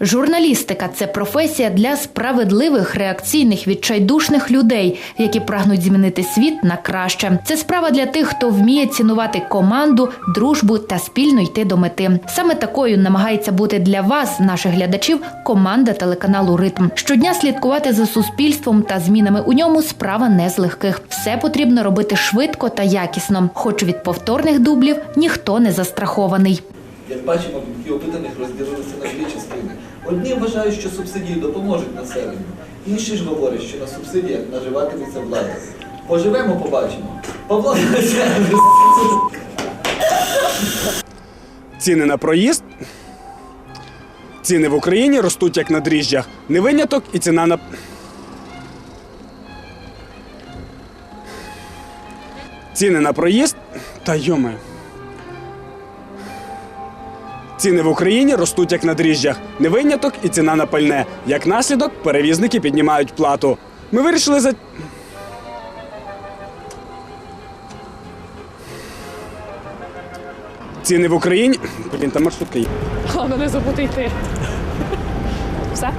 Журналістика це професія для справедливих, реакційних, відчайдушних людей, які прагнуть змінити світ на краще. Це справа для тих, хто вміє цінувати команду, дружбу та спільно йти до мети. Саме такою намагається бути для вас, наших глядачів, команда телеканалу Ритм. Щодня слідкувати за суспільством та змінами у ньому справа не з легких. Все потрібно робити швидко та якісно. Хоч від повторних дублів ніхто не застрахований. Як бачимо, думки опитаних розділилися на дві частини. Одні вважають, що субсидії допоможуть населенню, інші ж говорять, що на субсидіях наживатиметься влада. Поживемо, побачимо. Павло Ціни на проїзд. Ціни в Україні ростуть як на дріжджах. Не виняток і ціна на. Ціни на проїзд. Та йоме. Ціни в Україні ростуть як на дріжджах. Не виняток і ціна на пальне. Як наслідок, перевізники піднімають плату. Ми вирішили за. Ціни в Україні. Блін, там маршрутка є. Головне не забути йти. Все?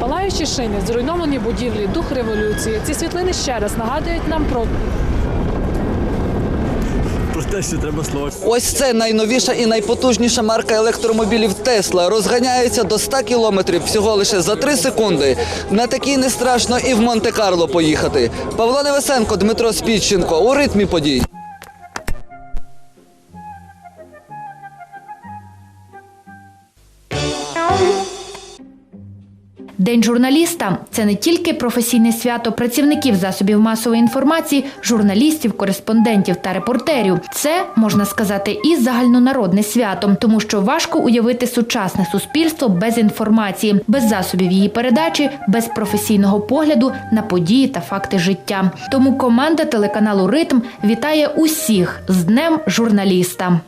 Палаючі шини, зруйновані будівлі, дух революції. Ці світлини ще раз нагадують нам про Про те, що треба слово. Ось це найновіша і найпотужніша марка електромобілів Тесла. Розганяється до 100 кілометрів всього лише за 3 секунди. На такій не страшно і в Монте-Карло поїхати. Павло Невесенко, Дмитро Спіченко у ритмі подій. День журналіста це не тільки професійне свято працівників засобів масової інформації, журналістів, кореспондентів та репортерів. Це можна сказати і загальнонародне свято, тому що важко уявити сучасне суспільство без інформації, без засобів її передачі, без професійного погляду на події та факти життя. Тому команда телеканалу Ритм вітає усіх з Днем журналіста.